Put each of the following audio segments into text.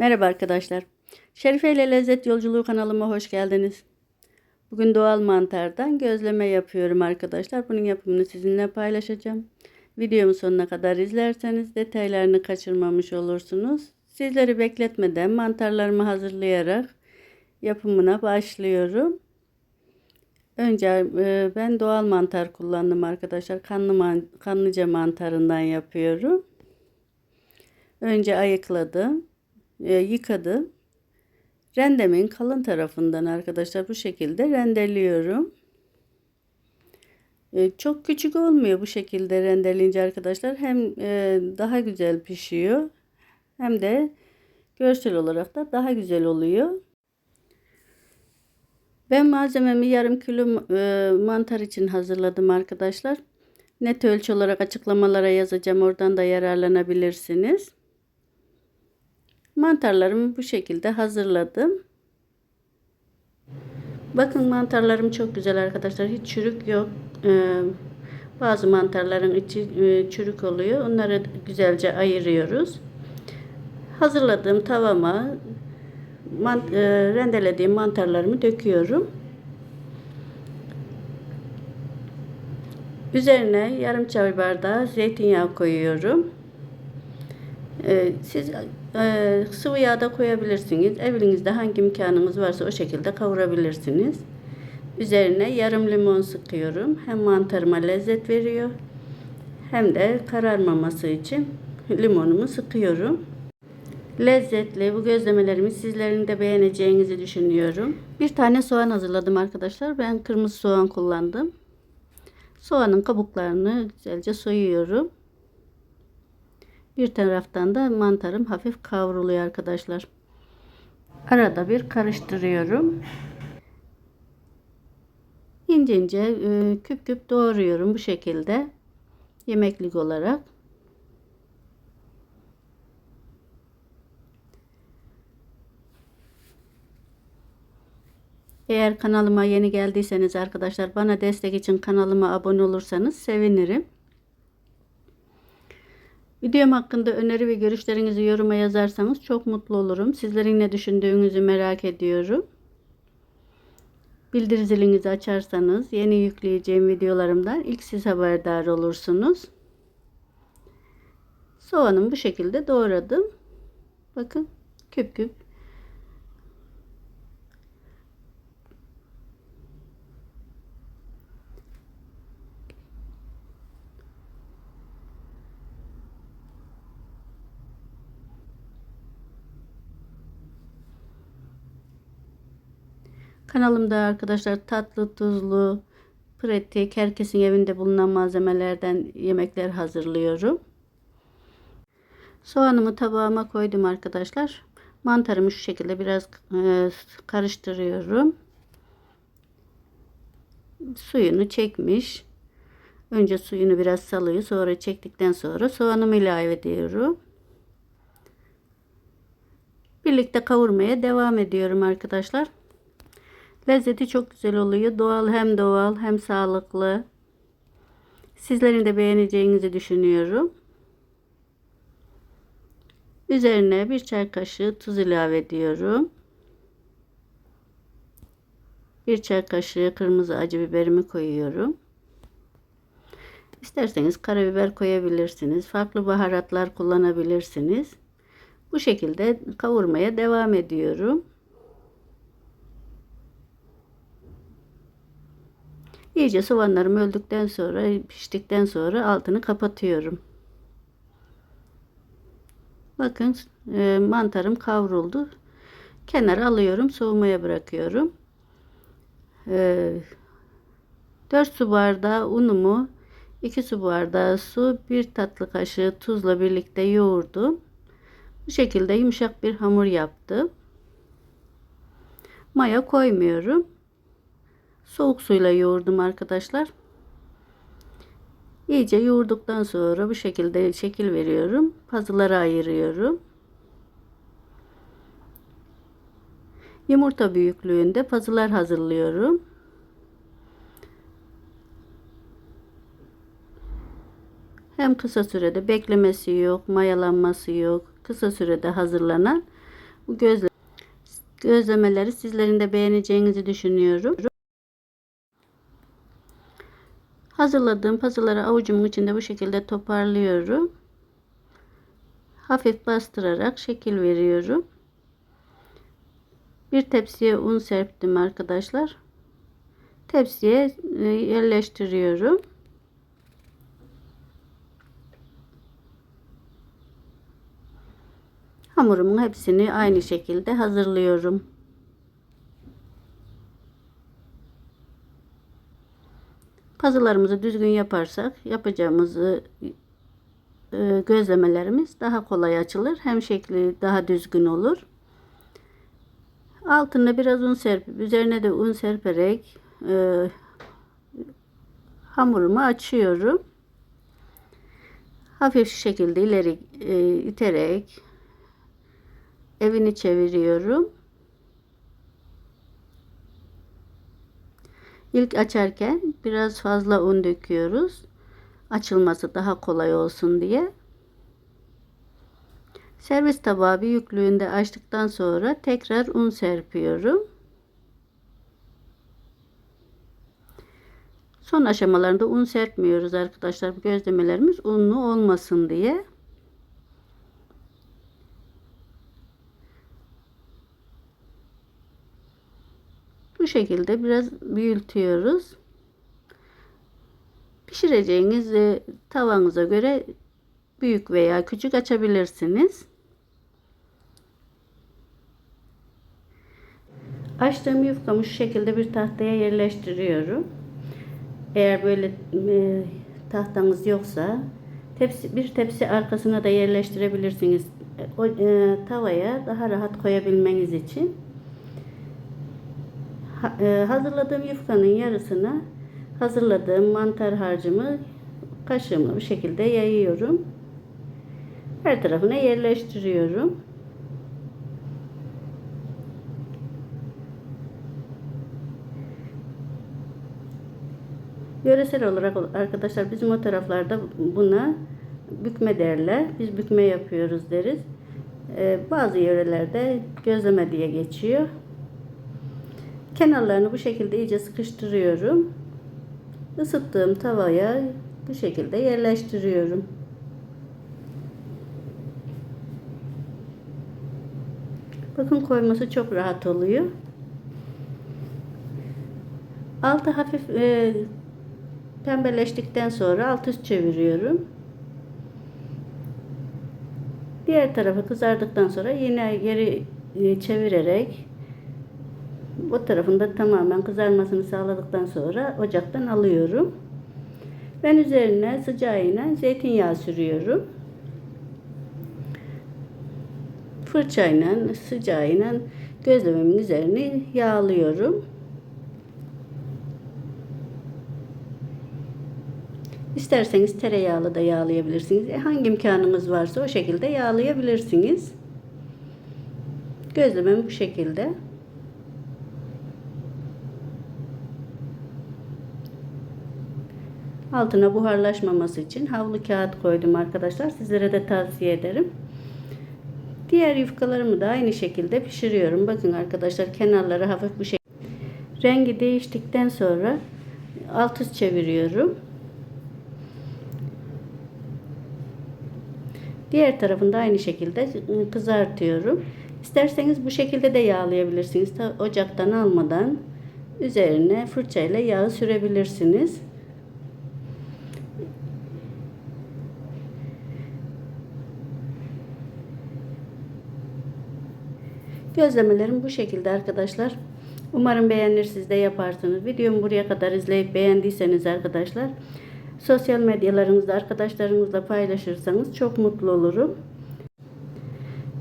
Merhaba arkadaşlar. Şerife ile Lezzet Yolculuğu kanalıma hoş geldiniz. Bugün doğal mantardan gözleme yapıyorum arkadaşlar. Bunun yapımını sizinle paylaşacağım. Videomu sonuna kadar izlerseniz detaylarını kaçırmamış olursunuz. Sizleri bekletmeden mantarlarımı hazırlayarak yapımına başlıyorum. Önce e, ben doğal mantar kullandım arkadaşlar. Kanlı man kanlıca mantarından yapıyorum. Önce ayıkladım e, yıkadım. Rendemin kalın tarafından arkadaşlar bu şekilde rendeliyorum. E, çok küçük olmuyor bu şekilde rendeleyince arkadaşlar. Hem e, daha güzel pişiyor hem de görsel olarak da daha güzel oluyor. Ben malzememi yarım kilo e, mantar için hazırladım arkadaşlar. Net ölçü olarak açıklamalara yazacağım. Oradan da yararlanabilirsiniz. Mantarlarımı bu şekilde hazırladım. Bakın mantarlarım çok güzel arkadaşlar. Hiç çürük yok. Ee, bazı mantarların içi e, çürük oluyor. Onları güzelce ayırıyoruz. Hazırladığım tavama man, e, rendelediğim mantarlarımı döküyorum. Üzerine yarım çay bardağı zeytinyağı koyuyorum. Ee, siz e, sıvı yağ da koyabilirsiniz. Evinizde hangi imkanınız varsa o şekilde kavurabilirsiniz. Üzerine yarım limon sıkıyorum. Hem mantarıma lezzet veriyor hem de kararmaması için limonumu sıkıyorum. Lezzetli bu gözlemelerimi sizlerin de beğeneceğinizi düşünüyorum. Bir tane soğan hazırladım arkadaşlar. Ben kırmızı soğan kullandım. Soğanın kabuklarını güzelce soyuyorum. Bir taraftan da mantarım hafif kavruluyor arkadaşlar. Arada bir karıştırıyorum. İnce ince e, küp küp doğruyorum bu şekilde. Yemeklik olarak. Eğer kanalıma yeni geldiyseniz arkadaşlar bana destek için kanalıma abone olursanız sevinirim. Videom hakkında öneri ve görüşlerinizi yoruma yazarsanız çok mutlu olurum. Sizlerin ne düşündüğünüzü merak ediyorum. Bildir zilinizi açarsanız yeni yükleyeceğim videolarımdan ilk siz haberdar olursunuz. Soğanımı bu şekilde doğradım. Bakın küp küp Kanalımda arkadaşlar tatlı, tuzlu, pratik, herkesin evinde bulunan malzemelerden yemekler hazırlıyorum. Soğanımı tabağıma koydum arkadaşlar. Mantarımı şu şekilde biraz e, karıştırıyorum. Suyunu çekmiş. Önce suyunu biraz salıyor. Sonra çektikten sonra soğanımı ilave ediyorum. Birlikte kavurmaya devam ediyorum arkadaşlar. Lezzeti çok güzel oluyor. Doğal hem doğal hem sağlıklı. Sizlerin de beğeneceğinizi düşünüyorum. Üzerine bir çay kaşığı tuz ilave ediyorum. Bir çay kaşığı kırmızı acı biberimi koyuyorum. İsterseniz karabiber koyabilirsiniz. Farklı baharatlar kullanabilirsiniz. Bu şekilde kavurmaya devam ediyorum. İyice soğanlarım öldükten sonra piştikten sonra altını kapatıyorum. Bakın e, mantarım kavruldu. Kenara alıyorum soğumaya bırakıyorum. E, 4 su bardağı unumu 2 su bardağı su 1 tatlı kaşığı tuzla birlikte yoğurdum. Bu şekilde yumuşak bir hamur yaptım. Maya koymuyorum. Soğuk suyla yoğurdum arkadaşlar. İyice yoğurduktan sonra bu şekilde şekil veriyorum. Pazılara ayırıyorum. Yumurta büyüklüğünde pazılar hazırlıyorum. Hem kısa sürede beklemesi yok, mayalanması yok. Kısa sürede hazırlanan Bu gözle gözlemeleri sizlerin de beğeneceğinizi düşünüyorum. Hazırladığım puzzle'ları avucumun içinde bu şekilde toparlıyorum. Hafif bastırarak şekil veriyorum. Bir tepsiye un serptim arkadaşlar. Tepsiye e, yerleştiriyorum. Hamurumun hepsini aynı şekilde hazırlıyorum. Puzzle'larımızı düzgün yaparsak yapacağımız e, gözlemelerimiz daha kolay açılır. Hem şekli daha düzgün olur. Altına biraz un serpip üzerine de un serperek e, hamurumu açıyorum. Hafif şekilde ileri e, iterek evini çeviriyorum. İlk açarken biraz fazla un döküyoruz. Açılması daha kolay olsun diye. Servis tabağı büyüklüğünde açtıktan sonra tekrar un serpiyorum. Son aşamalarında un serpmiyoruz arkadaşlar. Gözlemelerimiz unlu olmasın diye. Bu şekilde biraz büyütüyoruz. Pişireceğiniz e, tavanıza göre büyük veya küçük açabilirsiniz. Açtığım yufkamı şu şekilde bir tahtaya yerleştiriyorum. Eğer böyle e, tahtanız yoksa tepsi bir tepsi arkasına da yerleştirebilirsiniz. O e, tavaya daha rahat koyabilmeniz için. E, hazırladığım yufkanın yarısına hazırladığım mantar harcımı kaşığımla bu şekilde yayıyorum. Her tarafına yerleştiriyorum. Yöresel olarak arkadaşlar bizim o taraflarda buna bükme derler. Biz bükme yapıyoruz deriz. Ee, bazı yörelerde gözleme diye geçiyor. Kenarlarını bu şekilde iyice sıkıştırıyorum. Isıttığım tavaya bu şekilde yerleştiriyorum. Bakın koyması çok rahat oluyor. Altı hafif e, pembeleştikten sonra alt üst çeviriyorum. Diğer tarafı kızardıktan sonra yine geri e, çevirerek o tarafında tamamen kızarmasını sağladıktan sonra ocaktan alıyorum. Ben üzerine sıcağıyla zeytinyağı sürüyorum. Fırçayla sıcağıyla gözlememin üzerini yağlıyorum. İsterseniz tereyağlı da yağlayabilirsiniz. E, hangi imkanınız varsa o şekilde yağlayabilirsiniz. Gözlemem bu şekilde. Altına buharlaşmaması için havlu kağıt koydum arkadaşlar. Sizlere de tavsiye ederim. Diğer yufkalarımı da aynı şekilde pişiriyorum. Bakın arkadaşlar kenarları hafif bu şekilde. Rengi değiştikten sonra alt üst çeviriyorum. Diğer tarafını da aynı şekilde kızartıyorum. İsterseniz bu şekilde de yağlayabilirsiniz. Ocaktan almadan üzerine fırçayla yağı sürebilirsiniz. Gözlemelerim bu şekilde arkadaşlar. Umarım beğenir siz de yaparsınız. Videomu buraya kadar izleyip beğendiyseniz arkadaşlar sosyal medyalarınızda arkadaşlarınızla paylaşırsanız çok mutlu olurum.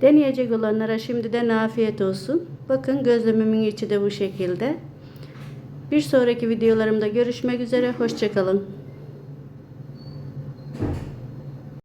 Deneyecek olanlara şimdiden afiyet olsun. Bakın gözlememin içi de bu şekilde. Bir sonraki videolarımda görüşmek üzere. Hoşçakalın.